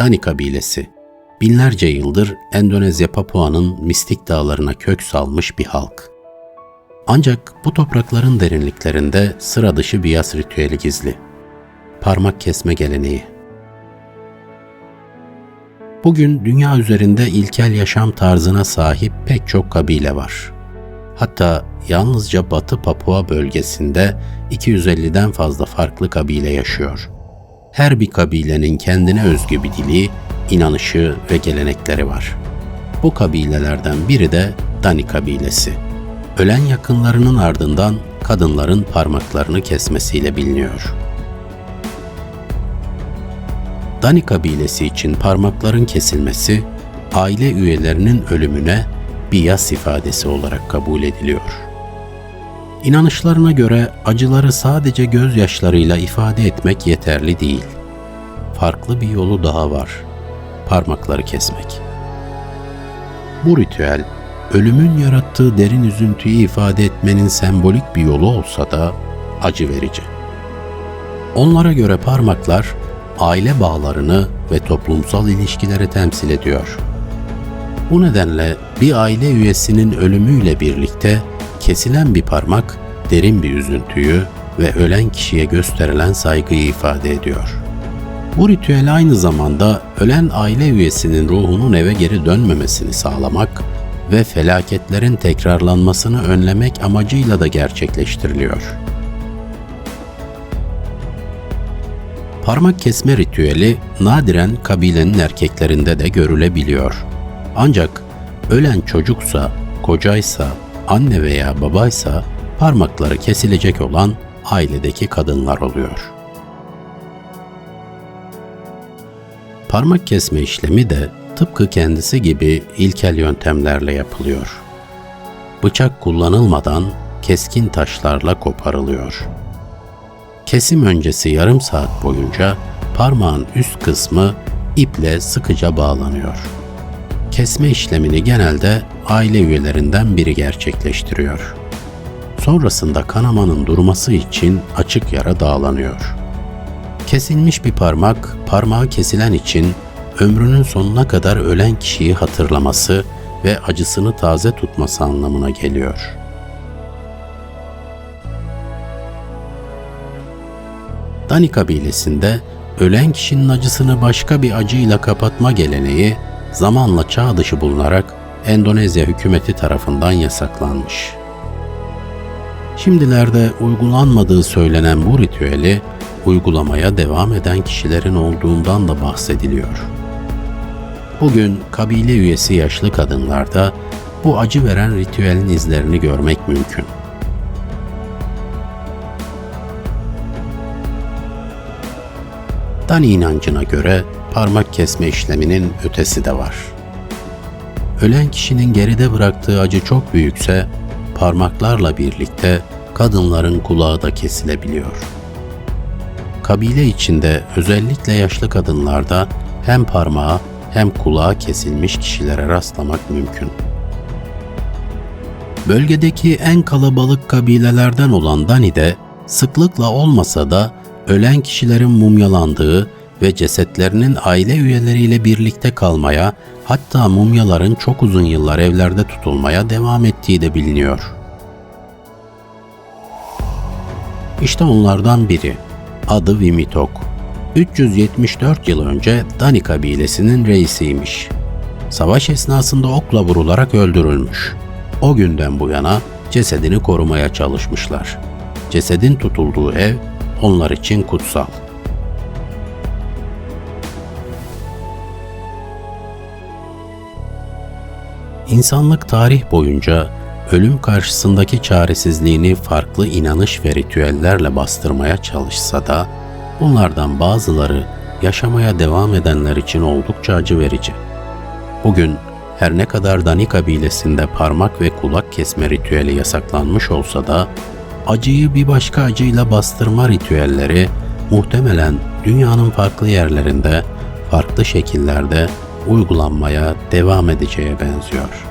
Dani kabilesi. Binlerce yıldır Endonezya Papua'nın mistik dağlarına kök salmış bir halk. Ancak bu toprakların derinliklerinde sıra dışı bir yas ritüeli gizli. Parmak kesme geleneği. Bugün dünya üzerinde ilkel yaşam tarzına sahip pek çok kabile var. Hatta yalnızca Batı Papua bölgesinde 250'den fazla farklı kabile yaşıyor. Her bir kabilenin kendine özgü bir dili, inanışı ve gelenekleri var. Bu kabilelerden biri de Dani kabilesi. Ölen yakınlarının ardından kadınların parmaklarını kesmesiyle biliniyor. Dani kabilesi için parmakların kesilmesi, aile üyelerinin ölümüne bir yas ifadesi olarak kabul ediliyor. İnanışlarına göre acıları sadece gözyaşlarıyla ifade etmek yeterli değil. Farklı bir yolu daha var. Parmakları kesmek. Bu ritüel ölümün yarattığı derin üzüntüyü ifade etmenin sembolik bir yolu olsa da acı verici. Onlara göre parmaklar aile bağlarını ve toplumsal ilişkileri temsil ediyor. Bu nedenle bir aile üyesinin ölümüyle birlikte kesilen bir parmak derin bir üzüntüyü ve ölen kişiye gösterilen saygıyı ifade ediyor. Bu ritüel aynı zamanda ölen aile üyesinin ruhunun eve geri dönmemesini sağlamak ve felaketlerin tekrarlanmasını önlemek amacıyla da gerçekleştiriliyor. Parmak kesme ritüeli nadiren kabilenin erkeklerinde de görülebiliyor. Ancak ölen çocuksa, kocaysa, anne veya babaysa parmakları kesilecek olan ailedeki kadınlar oluyor. Parmak kesme işlemi de tıpkı kendisi gibi ilkel yöntemlerle yapılıyor. Bıçak kullanılmadan keskin taşlarla koparılıyor. Kesim öncesi yarım saat boyunca parmağın üst kısmı iple sıkıca bağlanıyor. Kesme işlemini genelde aile üyelerinden biri gerçekleştiriyor. Sonrasında kanamanın durması için açık yara dağlanıyor. Kesilmiş bir parmak, parmağı kesilen için ömrünün sonuna kadar ölen kişiyi hatırlaması ve acısını taze tutması anlamına geliyor. Dani kabilesinde ölen kişinin acısını başka bir acıyla kapatma geleneği zamanla çağ dışı bulunarak Endonezya hükümeti tarafından yasaklanmış. Şimdilerde uygulanmadığı söylenen bu ritüeli uygulamaya devam eden kişilerin olduğundan da bahsediliyor. Bugün kabile üyesi yaşlı kadınlarda bu acı veren ritüelin izlerini görmek mümkün. Dani inancına göre parmak kesme işleminin ötesi de var. Ölen kişinin geride bıraktığı acı çok büyükse parmaklarla birlikte kadınların kulağı da kesilebiliyor. Kabile içinde özellikle yaşlı kadınlarda hem parmağı hem kulağı kesilmiş kişilere rastlamak mümkün. Bölgedeki en kalabalık kabilelerden olan Dani'de sıklıkla olmasa da ölen kişilerin mumyalandığı ve cesetlerinin aile üyeleriyle birlikte kalmaya, hatta mumyaların çok uzun yıllar evlerde tutulmaya devam ettiği de biliniyor. İşte onlardan biri. Adı Vimitok. 374 yıl önce Dani kabilesinin reisiymiş. Savaş esnasında okla vurularak öldürülmüş. O günden bu yana cesedini korumaya çalışmışlar. Cesedin tutulduğu ev onlar için kutsal. İnsanlık tarih boyunca ölüm karşısındaki çaresizliğini farklı inanış ve ritüellerle bastırmaya çalışsa da bunlardan bazıları yaşamaya devam edenler için oldukça acı verici. Bugün her ne kadar Dani kabilesinde parmak ve kulak kesme ritüeli yasaklanmış olsa da acıyı bir başka acıyla bastırma ritüelleri muhtemelen dünyanın farklı yerlerinde, farklı şekillerde uygulanmaya devam edeceğe benziyor.